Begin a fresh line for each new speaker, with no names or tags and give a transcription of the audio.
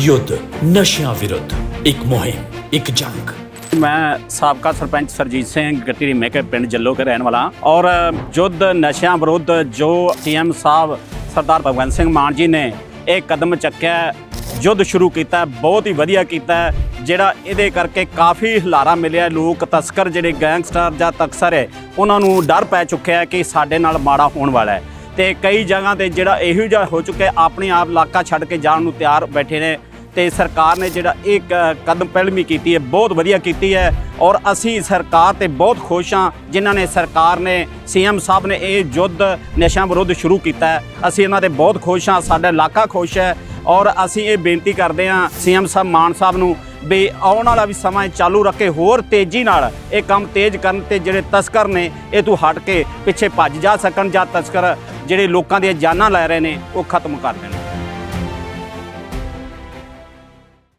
ਯੁੱਧ, ਨਸ਼ਿਆਂ ਵਿਰੁੱਧ, ਇੱਕ ਮੁਹਿੰਮ, ਇੱਕ ਜੰਗ।
ਮੈਂ ਸਾਬਕਾ ਸਰਪੰਚ ਸਰਜੀਤ ਸਿੰਘ ਗੱਟੀ ਮੇਕੇ ਪਿੰਡ ਜੱਲੋ ਕੇ ਰਹਿਣ ਵਾਲਾ ਔਰ ਯੁੱਧ, ਨਸ਼ਿਆਂ ਵਿਰੁੱਧ ਜੋ ਸੀਐਮ ਸਾਹਿਬ ਸਰਦਾਰ ਭਗਵੰਤ ਸਿੰਘ ਮਾਨ ਜੀ ਨੇ ਇਹ ਕਦਮ ਚੱਕਿਆ, ਯੁੱਧ ਸ਼ੁਰੂ ਕੀਤਾ, ਬਹੁਤ ਹੀ ਵਧੀਆ ਕੀਤਾ, ਜਿਹੜਾ ਇਹਦੇ ਕਰਕੇ ਕਾਫੀ ਹਲਾਰਾ ਮਿਲਿਆ, ਲੋਕ ਤਸਕਰ ਜਿਹੜੇ ਗੈਂਗਸਟਰ ਜਾਂ ਤਕਸਰ ਹੈ, ਉਹਨਾਂ ਨੂੰ ਡਰ ਪੈ ਚੁੱਕਿਆ ਕਿ ਸਾਡੇ ਨਾਲ ਮਾੜਾ ਹੋਣ ਵਾਲਾ ਹੈ। ਤੇ ਕਈ ਜਗ੍ਹਾ ਤੇ ਜਿਹੜਾ ਇਹੋ ਜਿਹਾ ਹੋ ਚੁੱਕਿਆ, ਆਪਣੇ ਆਪ ਇਲਾਕਾ ਛੱਡ ਕੇ ਜਾਣ ਨੂੰ ਤਿਆਰ ਬੈਠੇ ਨੇ ਤੇ ਸਰਕਾਰ ਨੇ ਜਿਹੜਾ ਇਹ ਕ- ਕਦਮ ਪਹਿਲਮੀ ਕੀਤੀ ਹੈ, ਬਹੁਤ ਵਧੀਆ ਕੀਤੀ ਹੈ ਔਰ ਅਸੀਂ ਸਰਕਾਰ ਤੇ ਬਹੁਤ ਖੁਸ਼ ਹਾਂ, ਜਿਨ੍ਹਾਂ ਨੇ ਸਰਕਾਰ ਨੇ, ਸੀਐਮ ਸਾਹਿਬ ਨੇ ਇਹ ਯੁੱਧ ਨਸ਼ਿਆਂ ਵਿਰੁੱਧ ਸ਼ੁਰੂ ਕੀਤਾ ਹੈ। ਅਸੀਂ ਇਹਨਾਂ ਤੇ ਬਹੁਤ ਖੁਸ਼ ਹਾਂ, ਸਾਡਾ ਇਲਾਕਾ ਖੁਸ਼ ਹੈ ਔਰ ਅਸੀਂ ਇਹ ਬੇਨਤੀ ਕਰਦੇ ਹਾਂ ਸੀਐਮ ਸਾਹਿਬ, ਮਾਨ ਸਾਹਿਬ ਨੂੰ ਵੀ ਆਉਣ ਵਾਲਾ ਵੀ ਸਮਾਂ ਇਹ ਚਾਲੂ ਰੱਖੇ ਹੋਰ ਤੇਜ਼ੀ ਨਾਲ ਇਹ ਕੰਮ ਤੇਜ਼ ਕਰਨ ਤੇ ਜਿਹੜੇ ਤਸਕਰ ਨੇ, ਇਹ ਤੋਂ ਹਟ ਕੇ ਪਿੱਛੇ ਭੱਜ ਜਾ ਸਕਣ ਜਾਂ ਤਸਕਰ ਜਿਹੜੇ ਲੋਕਾਂ ਦੀਆਂ ਜਾਨਾਂ ਲੈ ਰਹੇ ਨੇ, ਉਹ ਖਤਮ ਕਰ ਦੇਣ।